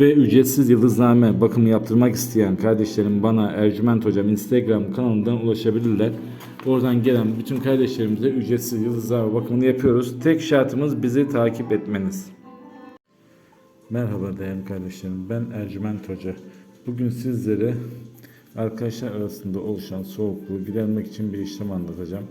Ve ücretsiz yıldızname bakımı yaptırmak isteyen kardeşlerim bana Ercüment Hocam Instagram kanalından ulaşabilirler. Oradan gelen bütün kardeşlerimize ücretsiz yıldızname bakımını yapıyoruz. Tek şartımız bizi takip etmeniz. Merhaba değerli kardeşlerim. Ben Ercüment Hoca. Bugün sizlere arkadaşlar arasında oluşan soğukluğu gidermek için bir işlem anlatacağım.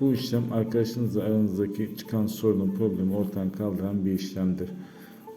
Bu işlem arkadaşınızla aranızdaki çıkan sorunun problemi ortadan kaldıran bir işlemdir.